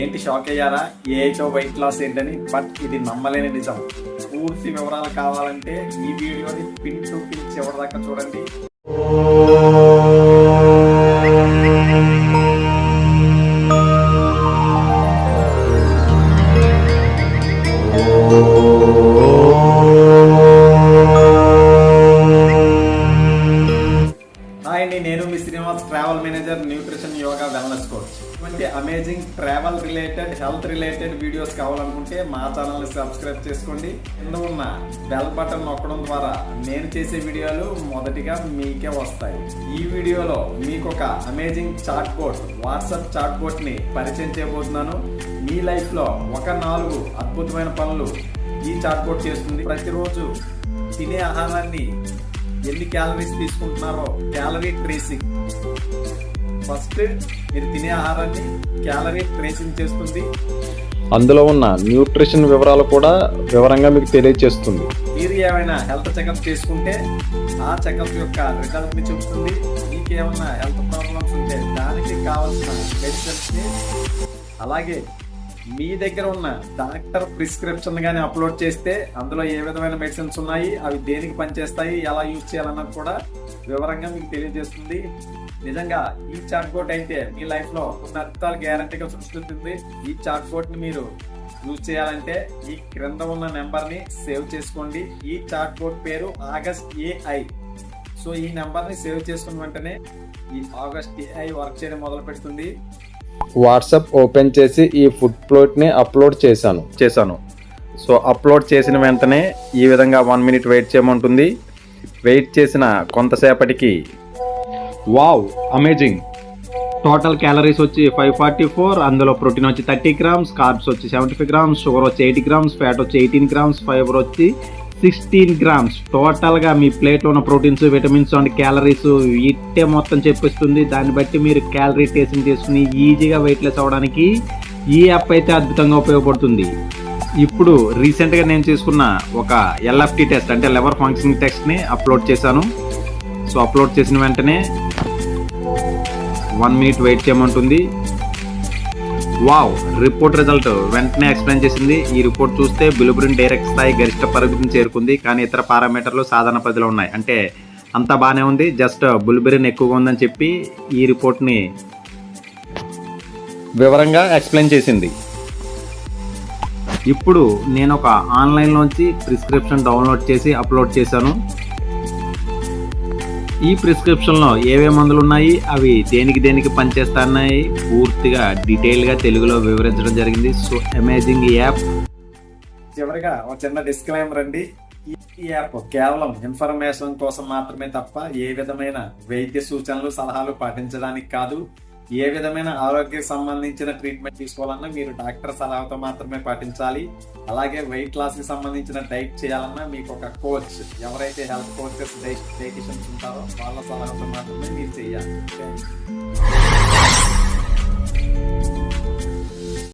ఏంటి షాక్ అయ్యారా? ఏఐతో వెయిట్ లాస్ ఏంటని? బట్ ఇది నమ్మలేని నిజం. పూర్తి వివరాలు కావాలంటే ఈ వీడియోని పిన్ టు పిన్ చివరి దాకా చూడండి. Travel manager nutrition yoga wellness coach ఇటువంటి amazing travel related health related videos కావాలనుకుంటే మా ఛానల్ని సబ్స్క్రైబ్ చేసుకోండి. కింద ఉన్న బెల్ బటన్ నొక్కడం ద్వారా నేను చేసే వీడియోలు మొదటిగా మీకే వస్తాయి. ఈ వీడియోలో మీకు ఒక amazing chat board WhatsApp chat బోర్డ్ని పరిచయం చేయబోతున్నాను. మీ లైఫ్లో ఒక నాలుగు అద్భుతమైన పనులు ఈ చాట్ బోర్డ్ చేస్తుంది. ప్రతిరోజు తినే ఆహారాన్ని ఎన్ని క్యాలరీస్ తీసుకుంటున్నారో? క్యాలరీ ట్రేసింగ్ ఫస్ట్ మీరు తినే ఆహారాన్ని క్యాలరీ ట్రేసింగ్ చేస్తుంది. అందులో ఉన్న న్యూట్రిషన్ వివరాలు కూడా వివరంగా మీకు తెలియజేస్తుంది మీరు ఏమైనా హెల్త్ చెకప్ చేసుకుంటే ఆ చెకప్ యొక్క రిజల్ట్ని చూపుతుంది మీకు ఏమైనా హెల్త్ ప్రాబ్లమ్స్ ఉంటే దానికి కావాల్సిన మెడిసిన్స్ని అలాగే మీ దగ్గర ఉన్న డాక్టర్ ప్రిస్క్రిప్షన్ కానీ అప్లోడ్ చేస్తే అందులో ఏ విధమైన మెడిసిన్స్ ఉన్నాయి అవి దేనికి పనిచేస్తాయి ఎలా యూజ్ చేయాలన్నది కూడా వివరంగా మీకు తెలియజేస్తుంది. నిజంగా ఈ చాట్ బోర్డ్ అయితే మీ లైఫ్లో కొన్ని అర్థాలు గ్యారంటీగా సృష్టిస్తుంది. ఈ చాట్ బోర్డ్ని మీరు యూజ్ చేయాలంటే ఈ క్రింద ఉన్న నెంబర్ని సేవ్ చేసుకోండి. ఈ చాట్ బోర్డ్ పేరు ఆగస్ట్ ఏఐ. సో ఈ నెంబర్ని సేవ్ చేసుకున్న వెంటనే ఈ ఆగస్ట్ ఏఐ వర్క్ చేయడం మొదలు పెడుతుంది వాట్సాప్ ఓపెన్ చేసి ఈ ఫుడ్ ప్లోట్ని అప్లోడ్ చేశాను. చేశాను. సో అప్లోడ్ చేసిన వెంటనే ఈ విధంగా వన్ మినిట్ వెయిట్ చేయమంటుంది. వెయిట్ చేసిన కొంతసేపటికి వావ్ అమేజింగ్. టోటల్ క్యాలరీస్ వచ్చి ఫైవ్ ఫార్టీ ఫోర్ అందులో ప్రోటీన్ వచ్చి థర్టీ గ్రామ్స్ కార్బ్స్ వచ్చి సెవెంటీ ఫైవ్ గ్రామ్స్ షుగర్ వచ్చి ఎయిటీ గ్రామ్స్ ఫ్యాట్ వచ్చి ఎయిటీన్ గ్రామ్స్ ఫైబర్ వచ్చి సిక్స్టీన్ గ్రామ్స్. టోటల్గా మీ ప్లేట్లో ఉన్న ప్రోటీన్స్ విటమిన్స్ అండ్ క్యాలరీస్ ఇట్టే మొత్తం చెప్పిస్తుంది. దాన్ని బట్టి మీరు క్యాలరీ టేస్టింగ్ చేసుకుని ఈజీగా వెయిట్ లెస్ అవ్వడానికి ఈ యాప్ అయితే అద్భుతంగా ఉపయోగపడుతుంది. ఇప్పుడు రీసెంట్గా నేను చేసుకున్న ఒక ఎల్ఎఫ్టీ టెస్ట్ అంటే లెవర్ ఫంక్షనింగ్ టెస్ట్ని అప్లోడ్ చేశాను. సో అప్లోడ్ చేసిన వెంటనే వన్ మినిట్ వెయిట్ చేయమంటుంది. వావ్ రిపోర్ట్ రిజల్ట్ వెంటనే ఎక్స్ప్లెయిన్ చేసింది. ఈ రిపోర్ట్ చూస్తే బిలుబ్రిన్ డైరెక్ట్ స్థాయి గరిష్ట పరిమితిని చేరుకుంది. కానీ ఇతర పారామీటర్లు సాధారణ పరిధిలో ఉన్నాయి. అంటే అంతా బాగానే ఉంది. జస్ట్ బుల్బెరిన్ ఎక్కువగా ఉందని చెప్పి ఈ రిపోర్ట్ని వివరంగా ఎక్స్ప్లెయిన్ చేసింది. ఇప్పుడు నేను ఒక ఆన్లైన్లోంచి ప్రిస్క్రిప్షన్ డౌన్లోడ్ చేసి అప్లోడ్ చేశాను. ఈ ప్రిస్క్రిప్షన్లో ఏవే మందులు ఉన్నాయి అవి దేనికి దేనికి పనిచేస్తున్నాయి పూర్తిగా డీటెయిల్గా తెలుగులో వివరించడం జరిగింది. సో అమేజింగ్ యాప్ చివరిగా ఒక చిన్న డిస్క్లైమర్ అండి. ఈ యాప్ కేవలం ఇన్ఫర్మేషన్ కోసం మాత్రమే తప్ప ఏ విధమైన వైద్య సూచనలు సలహాలు పాటించడానికి కాదు. ఏ విధమైన ఆరోగ్య సంబంధించిన ట్రీట్మెంట్ తీసుకోవాలన్నా మీరు డాక్టర్ సలహాతో మాత్రమే పాటించాలి. అలాగే వెయిట్ లాస్కి సంబంధించిన డైట్ చేయాలన్నా మీకు ఒక కోచ్ ఎవరైతే హెల్త్ కోచెస్ డైటిషియన్స్ ఉంటారో వాళ్ళ సలహాతో మాత్రమే మీరు చేయాలి.